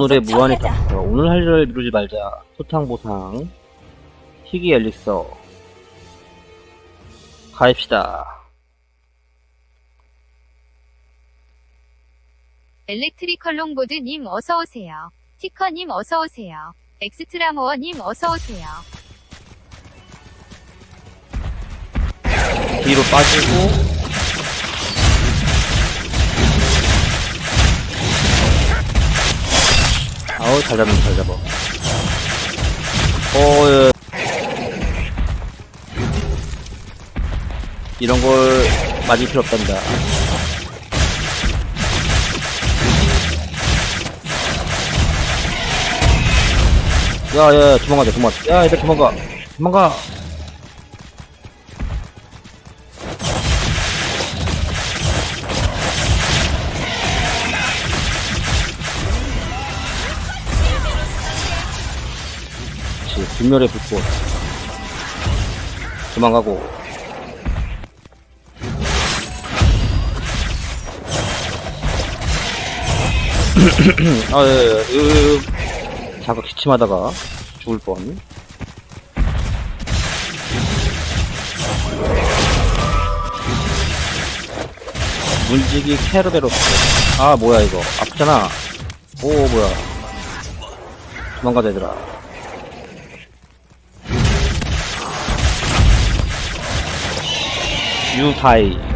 오늘의 어서 무한의. 닥터 오늘 할 일을 미루지 말자 소탕 보상 희귀 엘릭서 가입시다 엘렉트리컬 롱보드님 어서오세요. 티커님 어서오세요. 엑스트라모어님 어서오세요. 뒤로 빠지고 아우 잘 잡는다 잘 잡아. 어 예. 이런 걸 맞을 필요 없단다. 야야 도망가자 도망가 야 얘들 도망가. 도망가 그렇지 불멸의 불꽃 도망가고 아, 예, 예, 으, 으, 잠깐 기침하다가 죽을 뻔. 문지기 캐르베로스. 아, 뭐야, 이거. 아프잖아. 오, 뭐야. 도망가자, 얘들아. 유다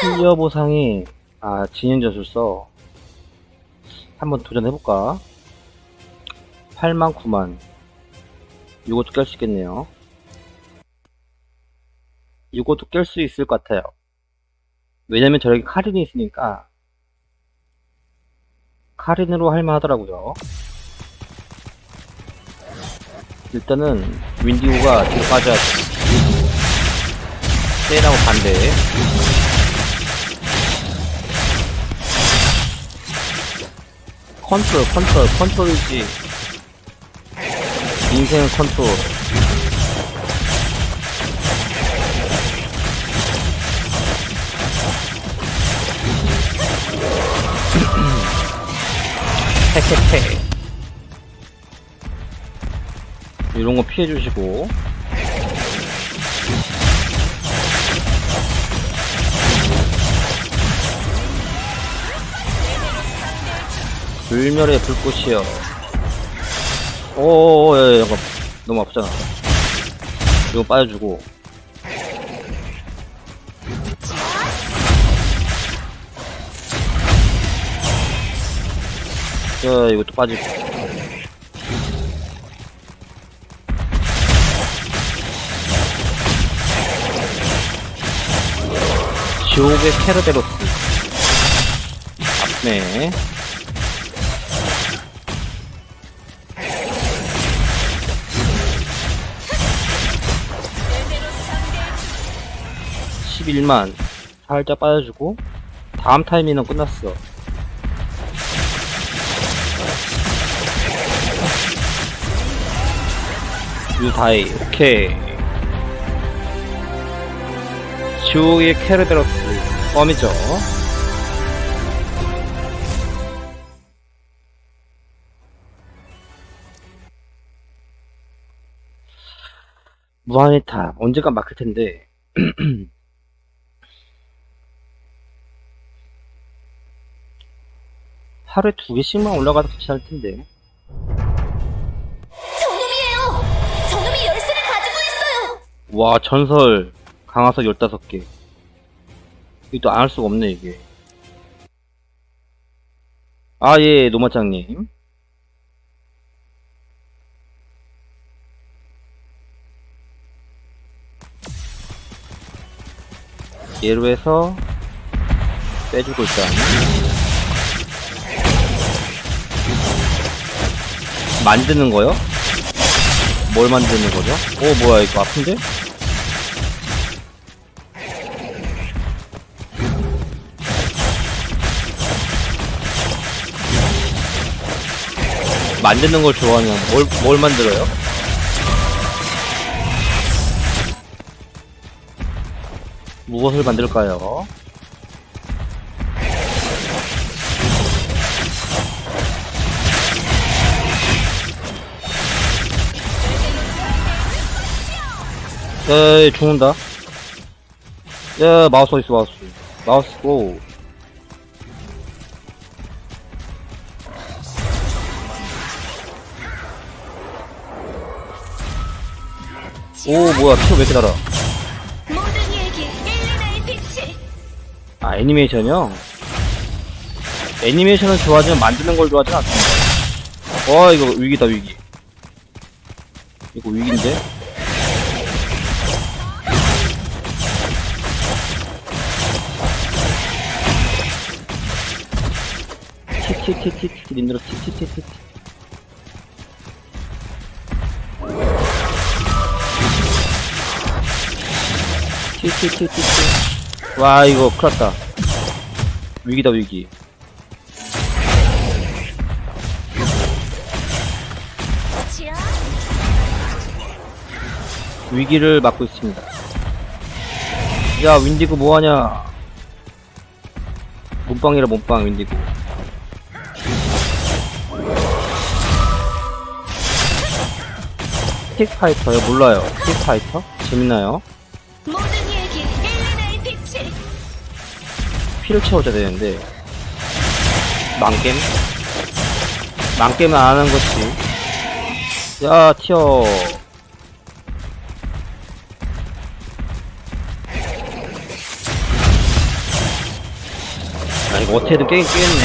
클리어 보상이, 아, 진인저술서. 한번 도전해볼까? 8만, 9만. 이것도 깰 수 있겠네요. 이것도 깰 수 있을 것 같아요. 왜냐면 저기 카린이 있으니까, 카린으로 할만 하더라고요. 일단은, 윈디고가 뒤로 빠져야 돼. 세일하고 반대. 컨트롤, 컨트롤, 컨트롤이지. 인생 컨트롤. 헤헤헤. 이런 거 피해 주시고. 불멸의 불꽃이여. 오오오, 야, 야. 너무 아프잖아. 이거 빠져주고. 야, 이것도 빠지고. 지옥의 캐르베로스. 네. 십일만 살짝 빠져주고 다음 타이밍은 끝났어. 유다이 오케이. 지옥의 캐르베로스 껌이죠. 무한의 탑 언젠가 막힐 텐데 하루에 두 개씩만 올라가도 괜찮을 텐데. 저놈이에요! 저놈이 열쇠를 가지고 있어요! 와 전설 강화석 15개. 이거 안할 수가 없네 이게. 아 예 노마장님. 얘로 해서 빼주고 일단 만드는 거요? 뭘 만드는 거죠? 오, 뭐야, 이거 아픈데? 만드는 걸 좋아하면 뭘, 뭘 만들어요? 무엇을 만들까요? 야, 죽는다. 야, 마우스 어딨어, 마우스. 마우스, 고. 오, 뭐야, 피가 왜 이렇게 달아? 모든. 아, 애니메이션이요? 애니메이션은 좋아하지만 만드는 걸 좋아하진 않습니다. 와, 이거 위기다, 위기. 이거 위기인데? 티티티티티, 님들아, 티티티티. 티티티티티. 와, 이거 큰일 났다. 위기다, 위기. 위기를 맞고 있습니다. 야, 윈디고 뭐하냐? 몸빵이라 몸빵, 윈디고. 스틱 파이터요? 몰라요. 스틱 파이터? 재밌나요? 피를 채워줘야 되는데. 망겜? 망겜은 안 하는 것이. 야, 튀어. 아, 이거 어떻게든 깨긴 깨겠네.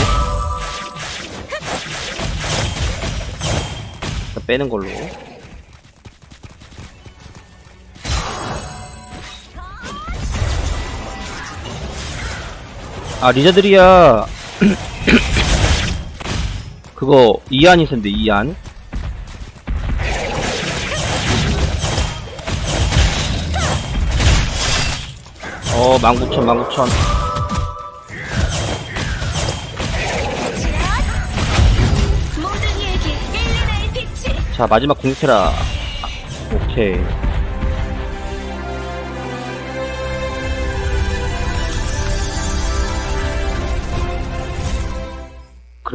빼는 걸로. 아, 리자드리아. 그거, 이안 있었는데, 이안. 어, 19,000, 19,000. 모든 이에게 엘레나의 빛을. 자, 마지막 공격해라. 오케이.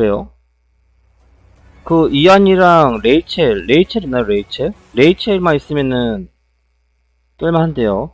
그래요. 그, 이안이랑 레이첼, 레이첼 있나요, 레이첼? 레이첼만 있으면은, 뜰만한데요.